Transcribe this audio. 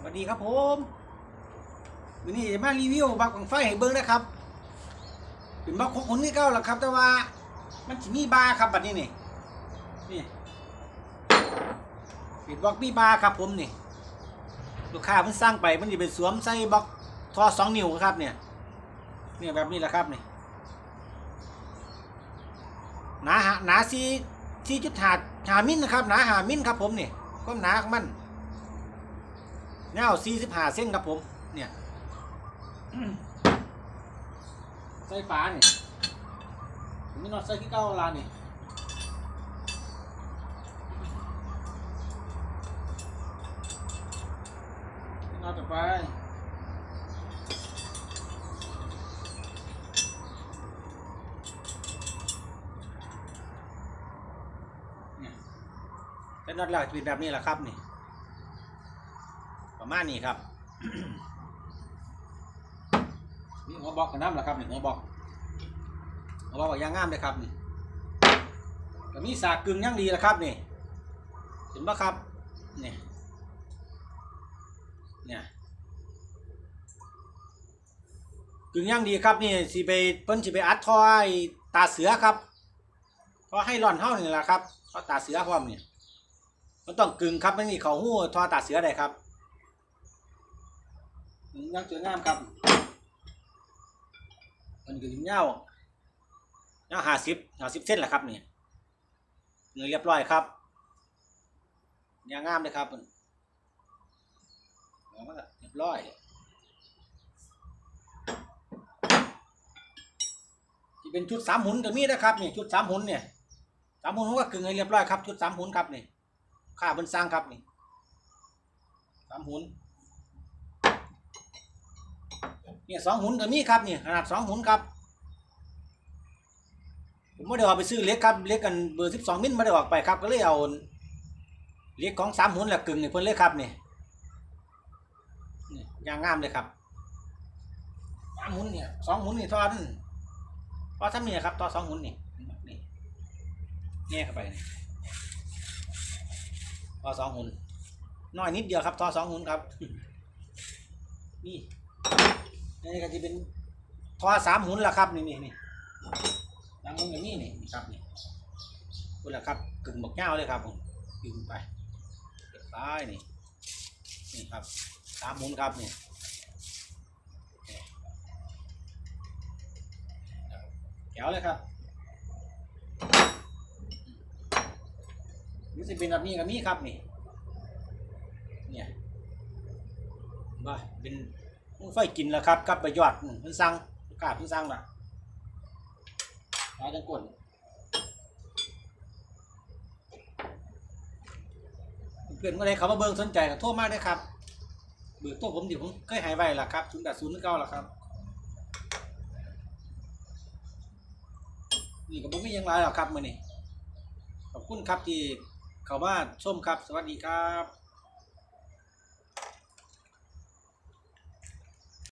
สวัสดีครับผมวันนี้จะมารีวิวบักของไฟให้เบิ้งนะครับ เป็นบักของคนที่เก้าแล้วครับ แต่ว่า มันจะมีบาร์ครับบัดนี้นี่นี่เป็นบักมีบาร์ครับผมนี่ลูกค้าเพิ่งสร้างไปมันจะเป็นสวมใส่บักทอสองนิ้วครับเนี่ยเนี่ยแบบนี้แหละครับนี่หนาหนาซีซีจุดหาหามิลนะครับหนาหามิลครับผมนี่ความหนาของมัน เงา45เส้นครับผม เนี่ยอืมใส่ฝาเนี่ยผมไม่นอนใส่ที่เก้าลานี่นอนต่อไปเนี่ยเป็นนอดแล้วจะเป็นแบบนี้แหละครับนี่ ประมาณนี้ครับ นี่หัวบอกกันน้ำแหละครับนี่หัวบอกหัวบอกยางงามเลยครับนี่ก็มีสากกึ่งย่างดีแหละครับนี่เห็นปะครับนี่เนี่ยกึ่งย่างดีครับนี่สิไปเพิ่นสิไปอัดทอยตาเสือครับทอให้ร่อนเท่านี่แหละครับทอตาเสือพร้อมเนี่ยมันต้องกึ่งครับไม่มีเขาหู้ทอตาเสือได้ครับ ยังสวยงามครับมันคือเงาเงาหาสิบหาสิบเส้นแหละครับเนี่ยเนื้อเรียบร้อยครับเนื้องามเลยครับมันเอามาละเรียบร้อยที่เป็นชุดสามหุนก็มีนะครับเนี่ยชุดสามหุนเนี่ยสามหุนก็กึ่งให้เรียบร้อยครับชุดสามหุนครับเนี่ค่าบนสร้างครับนี่สามหุน เนี่ยสองหุนก็มีครับนี่ขนาดสองหุนครับผมไม่ได้เอาไปซื้อเล็กครับเล็กกันเบอร์สิบสองมิลไม่ได้ออกไปครับ ก็เลยเอาเล็กของสามหุนแหละกึ่งนี่เพิ่นเลยครับนี่นี่ยางงามเลยครับสามหุนเนี่ยสองหุนนี่ทอดทอดทำนี่ครับทอดสองหุนนี่นี่แง่เข้าไปทอดสองหุนน้อยนิดเดียวครับทอดสองหุนครับนี่ นี่ก็จะเป็นทอสามหุนละครับนี่นี่นี่สามหุนอย่างนี้นี่นี่ครับนี่คุณละครับกึ่งบกเง้าเลยครับผมดึงไปเก็บซ้ายนี่นี่ครับสามหุนครับนี่แถวเลยครับนี่จะเป็นแบบนี้กับนี่ครับนี่เนี่ยบ้าเป็น ไฟกินแล้วครับกลับไปยอดอืมเพิ่นสั่งกาเพิ่นสั่งล่ะหาจังกวนเพื่อนเมื่อไรเขามาเบิ่งสนใจก็โทรมาได้ครับ เบอร์ตัวผมเดี๋ยวผมเคยหายไว้ล่ะครับศูนย์แปดศูนย์เก้าล่ะครับ นี่ก็บ่มีหยังไรหรอกครับมื้อนี้ขอบคุณครับที่เข้ามาชมครับ สวัสดีครับ